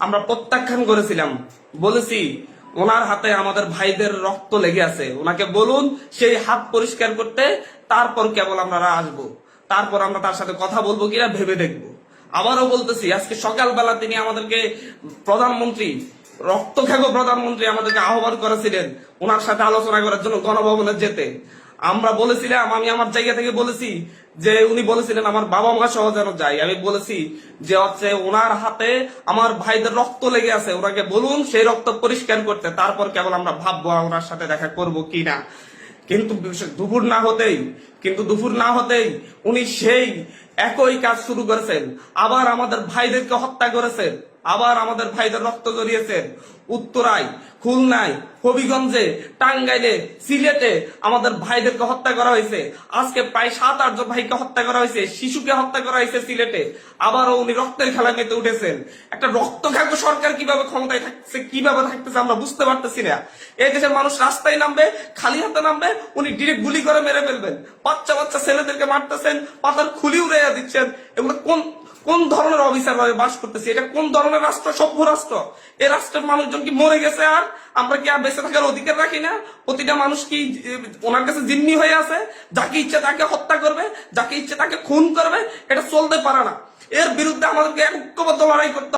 আমরা প্রত্যাখ্যান করেছিলাম। বলেছি, ওনার হাতে আমাদের ভাইদের রক্ত লেগে আছে। ওনাকে বলুন, সেই হাত পরিষ্কার করতে তারপর কেবল আমরা আসব। তারপর আমরা তার সাথে কথা বলব কিনা ভেবে দেখব। আবারও বলতেছি, আজকে সকালবেলা তিনি আমাদেরকে প্রধানমন্ত্রী রক্ত খেগো প্রধানমন্ত্রী আমাদেরকে আহ্বান করেছিলেন ওনার সাথে আলোচনা করার জন্য গণভবনে যেতে। আমরা বলেছিলাম, আমি আমার জায়গা থেকে বলেছি যে উনি বলেছিলেন, আমার বাবা মা সহ যেন যাই আমি বলেছি যে হচ্ছে ওনার হাতে আমার ভাইদের রক্ত লেগে আছে। ওনাকে বলুন সেই রক্ত পরিষ্কার করতে, তারপর কেবল আমরা ভাববো ওনার সাথে দেখা করব কি না কিন্তু দুপুর না হতেই, কিন্তু দুপুর না হতেই উনি সেই একই কাজ শুরু করেছেন। আবার আমাদের ভাইদেরকে হত্যা করেছেন। আবার আমাদের ভাইদের রক্ত জড়িয়েছেন উত্তরায়, খুলনায়, হবিগঞ্জে, টাঙ্গাইলে, সিলেটে আমাদের ভাইদেরকে হত্যা করা হয়েছে। আজকে প্রায় সাত আটজন ভাইকে হত্যা করা হয়েছে, শিশুকে হত্যা করা হয়েছে সিলেটে। আবারও উনি রক্তের খেলা মেতে উঠেছেন। একটা রক্ত খাগ্য সরকার কীভাবে ক্ষমতায় থাকছে কীভাবে থাকতেছে আমরা বুঝতে পারতেছি না। এই দেশের মানুষ রাস্তায় নামবে, খালি হাতে নামবে, উনি ডিরেক্ট গুলি করে মেরে ফেলবেন। বাচ্চা বাচ্চা ছেলেদেরকে মারতেছেন পাতার খুলি উড়াইয়া দিচ্ছেন। এগুলো কোন কোন ধরনের অফিসার ভাবে বাস করতেছি? এটা কোন ধরনের রাষ্ট্র? সভ্য রাষ্ট্র। এই রাষ্ট্রের মানুষজন কি মরে গেছে আর আমরা কি আর বেঁচে থাকার অধিকার রাখি না? প্রতিটা মানুষ কি ওনার কাছে জিম্মি হয়ে আছে? যাকে ইচ্ছে তাকে হত্যা করবে, যাকে ইচ্ছে তাকে খুন করবে, এটা চলতে পারে না। এর বিরুদ্ধে আমাদেরকে ঐক্যবদ্ধ লড়াই করতে